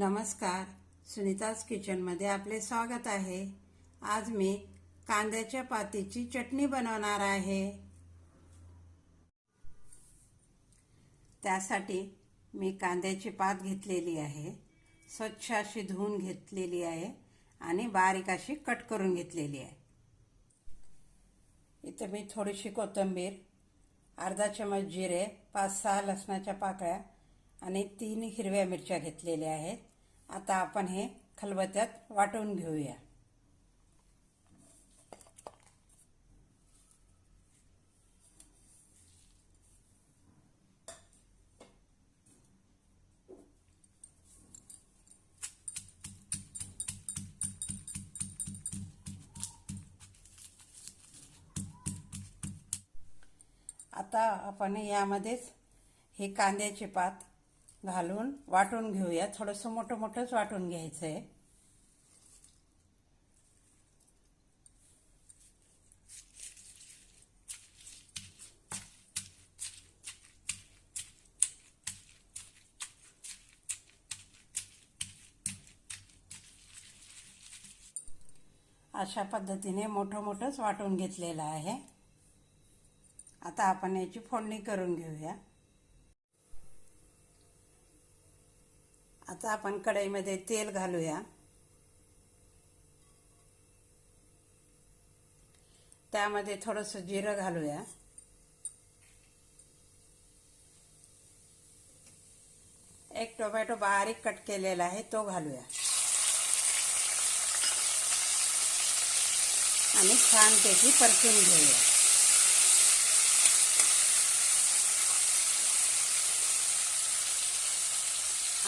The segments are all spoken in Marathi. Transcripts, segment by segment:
नमस्कार. सुनीताज किचनमध्ये आपले स्वागत आहे. आज मी कांद्याच्या पातीची चटणी बनवणार आहे. त्यासाठी मी कांद्याची पात घेतलेली आहे. स्वच्छ अशी धुवून घेतलेली आहे आणि बारीक अशी कट करून घेतलेली आहे. इथं मी थोडीशी कोथिंबीर अर्धा चमच जिरे पाच सहा लसणाच्या पाकळ्या आणि तीन हिरव्या मिरच्या घेतलेल्या आहेत. आता आपण हे खलबत्त्यात वाटून घेऊया. आता आपण यामध्येच हे कांद्याचे पात घालून वाटून घेऊया. थोडंसं मोठं मोठंच वाटून घ्यायचं आहे अशा पद्धतीने मोठं मोठंच वाटून घेतलेलं आहे. आता आपण याची फोडणी करून घेऊया. आता आपण कढईमध्ये तेल घालूया. त्यामध्ये थोडंसं जिरं घालूया. एक टोमॅटो बारीक कट केलेला आहे तो घालूया. आणि छानपैकी परतून घेऊया.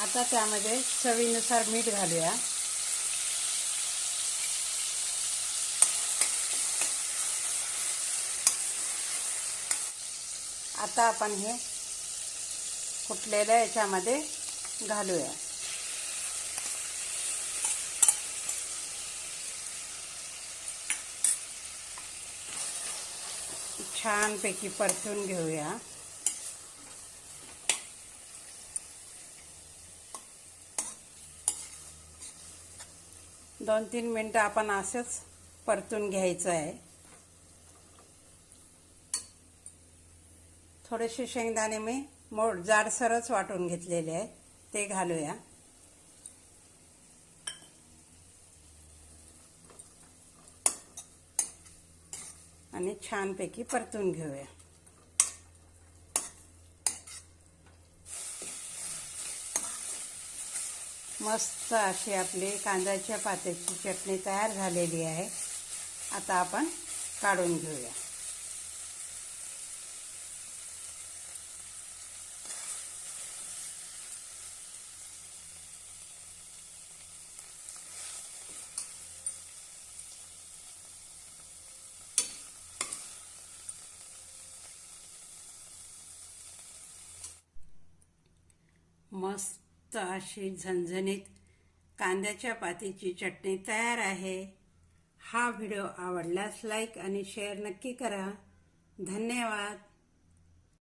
आता त्यामध्ये चवीनुसार मीठ घालूया. आता आपण हे कुठलेल्या याच्यामध्ये घालूया. छानपैकी परतून घेऊया. दोन तीन मिनटं आपण असंच परतून घ्यायचं आहे. थोडेसे शेंगदाणे मी मोड जाडसरच वाटून घेतलेले आहे ते घालूया. आणि छानपैकी परतून घेऊया. मस्त अशी आपली कांद्याच्या पात्याची चटणी तयार झालेली आहे. आता आपण काढून घेऊया. मस्त मस्त अशी झणझणीत कांद्याच्या पातीची चटणी तयार आहे. हा व्हिडिओ आवडल्यास लाईक आणि शेअर नक्की करा. धन्यवाद.